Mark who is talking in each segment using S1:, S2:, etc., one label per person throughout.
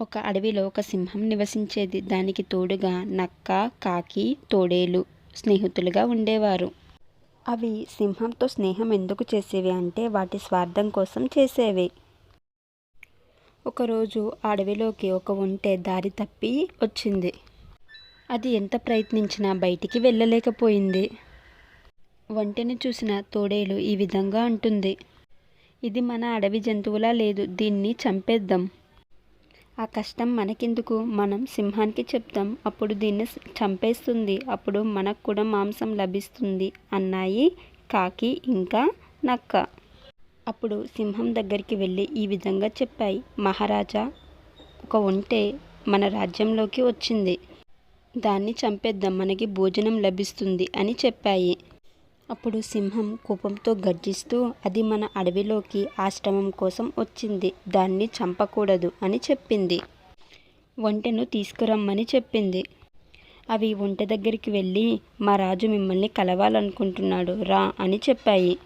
S1: ఒక అడవిలో ఒక సింహం నివసించేది. దానికి తోడుగా నక్క కాకి తోడేలు స్నేహితులుగా ఉండేవారు. అవి సింహంతో స్నేహం ఎందుకు చేసేవి అంటే వాటి స్వార్థం కోసం చేసేవి. ఒకరోజు ఆ అడవిలోకి ఒక ఒంటె దారి తప్పి వచ్చింది. అది ఎంత ప్రయత్నించినా బయటికి వెళ్ళలేకపోయింది. ఒంటెని చూసిన తోడేలు ఈ విధంగా అంటుంది. ఇది మన అడవి జంతువులా లేదు. దీన్ని చంపేద్దాం. ఆ కష్టం మనకెందుకు? మనం సింహానికి చెప్తాం. అప్పుడు దీన్ని చంపేస్తుంది. అప్పుడు మనకు కూడా మాంసం లభిస్తుంది అన్నాయి కాకి ఇంకా నక్క. అప్పుడు సింహం దగ్గరికి వెళ్ళి ఈ విధంగా చెప్పాయి. మహారాజా ఒక ఒంటె మన రాజ్యంలోకి వచ్చింది. దాన్ని చంపేద్దాం. మనకి భోజనం లభిస్తుంది అని చెప్పాయి. అప్పుడు సింహం కోపంతో గర్జిస్తూ అది మన అడవిలోకి ఆశ్రమం కోసం వచ్చింది. దాన్ని చంపకూడదు అని చెప్పింది. ఒంటెను తీసుకురమ్మని చెప్పింది. అవి ఒంటె దగ్గరికి వెళ్ళి మా రాజు మిమ్మల్ని కలవాలనుకుంటున్నాడు రా అని చెప్పాయి.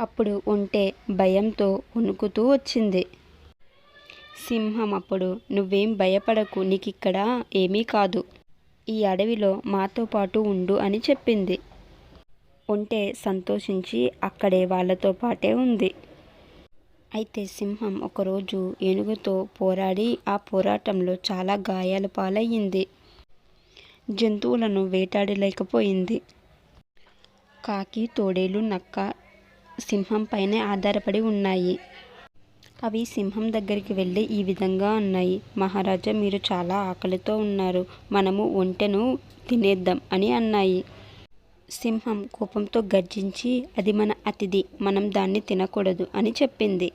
S1: అప్పుడు ఒంటె భయంతో వణుకుతూ వచ్చింది. సింహం అప్పుడు నువ్వేం భయపడకు నీకిక్కడ ఏమీ కాదు. ఈ అడవిలో మాతో పాటు ఉండు అని చెప్పింది. ఉంటే సంతోషించి అక్కడే వాళ్ళతో పాటే ఉంది. అయితే సింహం ఒకరోజు ఏనుగుతో పోరాడి ఆ పోరాటంలో చాలా గాయాల పాలయ్యింది. జంతువులను వేటాడలేకపోయింది. కాకి తోడేలు నక్క సింహం పైనే ఆధారపడి ఉన్నాయి. అవి సింహం దగ్గరికి వెళ్ళి ఈ విధంగా అన్నాయి మహారాజా మీరు చాలా ఆకలితో ఉన్నారు. మనము ఒంటెను తినేద్దాం అని అన్నాయి. సింహం కోపంతో గర్జించి అది మన అతిథి మనం దాన్ని తినకూడదు అని చెప్పింది.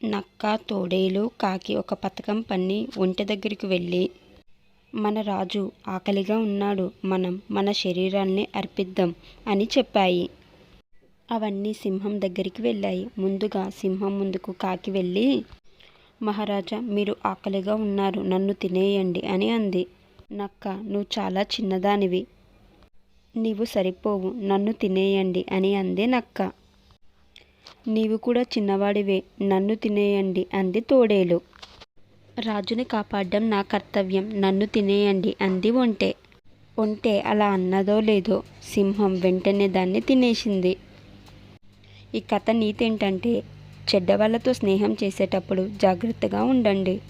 S1: నక్క తోడేలు కాకి ఒక పథకం పన్ని ఒంటె దగ్గరికి వెళ్ళి మన రాజు ఆకలిగా ఉన్నాడు మనం మన శరీరాన్ని అర్పిద్దాం అని చెప్పాయి. అవన్నీ సింహం దగ్గరికి వెళ్ళాయి. ముందుగా సింహం ముందుకు కాకి వెళ్ళి మహారాజా మీరు ఆకలిగా ఉన్నారు నన్ను తినేయండి అని అంది. నక్క నువ్వు చాలా చిన్నదానివి నీవు సరిపోవు నన్ను తినేయండి అని అంది నక్క. నీవు కూడా చిన్నవాడివే నన్ను తినేయండి అంది తోడేలు. రాజుని కాపాడడం నా కర్తవ్యం నన్ను తినేయండి అంది ఒంటే. ఒంటే అలా అన్నదో లేదో సింహం వెంటనే దాన్ని తినేసింది. ఈ కథ నీతేంటంటే చెడ్డవాళ్ళతో స్నేహం చేసేటప్పుడు జాగ్రత్తగా ఉండండి.